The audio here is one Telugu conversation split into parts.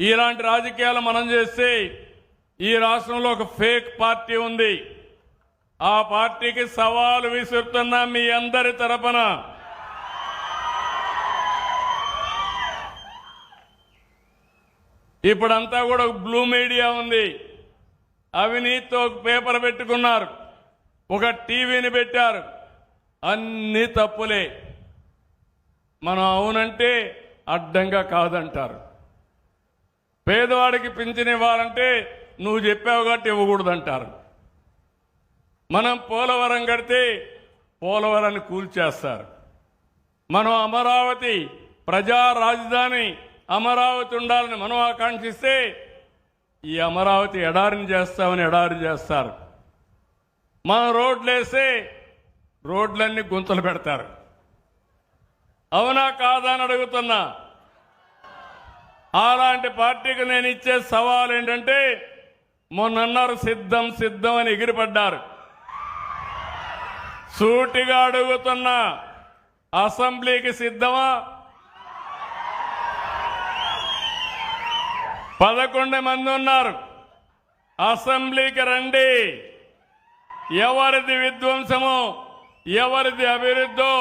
ఇలాంటి రాజకీయాలు మనం చేస్తే ఈ రాష్ట్రంలో ఒక ఫేక్ పార్టీ ఉంది. ఆ పార్టీకి సవాలు విసురుతున్నా మీ అందరి తరపున. ఇప్పుడంతా కూడా ఒక బ్లూ మీడియా ఉంది. అవినీతితో ఒక పేపర్ పెట్టుకున్నారు. ఒక టీవీని పెట్టారు. అన్ని తప్పులే. మనం అవునంటే అడ్డంగా కాదంటారు. పేదవాడికి పింఛన్ ఇవ్వాలంటే నువ్వు చెప్పావు కాబట్టి ఇవ్వకూడదంటారు. మనం పోలవరం కడితే పోలవరాన్ని కూల్చేస్తారు. మనం అమరావతి ప్రజా రాజధాని అమరావతి ఉండాలని మనం ఆకాంక్షిస్తే ఈ అమరావతి ఎడారిని చేస్తామని ఎడారి చేస్తారు. మనం రోడ్లు వేస్తే రోడ్లన్నీ గుంతలు పెడతారు. అవునా కాదా అని అడుగుతున్నా. అలాంటి పార్టీకి నేను ఇచ్చే సవాల్ ఏంటంటే మొన్నన్నారు సిద్ధం సిద్ధం అని ఎగిరిపడ్డారు. సూటిగా అడుగుతున్న అసెంబ్లీకి సిద్ధమా? పదకొండు మంది ఉన్నారు. అసెంబ్లీకి రండి. ఎవరిది విధ్వంసము ఎవరిది అభివృద్ధో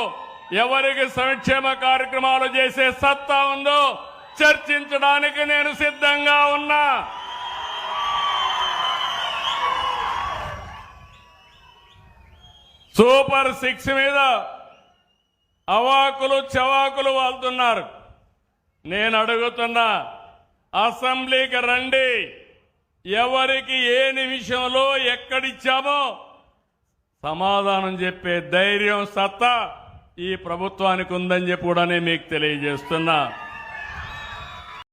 ఎవరికి సంక్షేమ కార్యక్రమాలు చేసే సత్తా ఉందో చర్చించడానికి నేను సిద్ధంగా ఉన్నా. సూపర్ సిక్స్ మీద అవాకులు చవాకులు వాళ్తున్నారు. నేను అడుగుతున్నా అసెంబ్లీకి రండి. ఎవరికి ఏ నిమిషంలో ఎక్కడిచ్చామో సమాధానం చెప్పే ధైర్యం సత్తా ఈ ప్రభుత్వానికి ఉందని చెప్పి కూడా నేను మీకు తెలియజేస్తున్నా.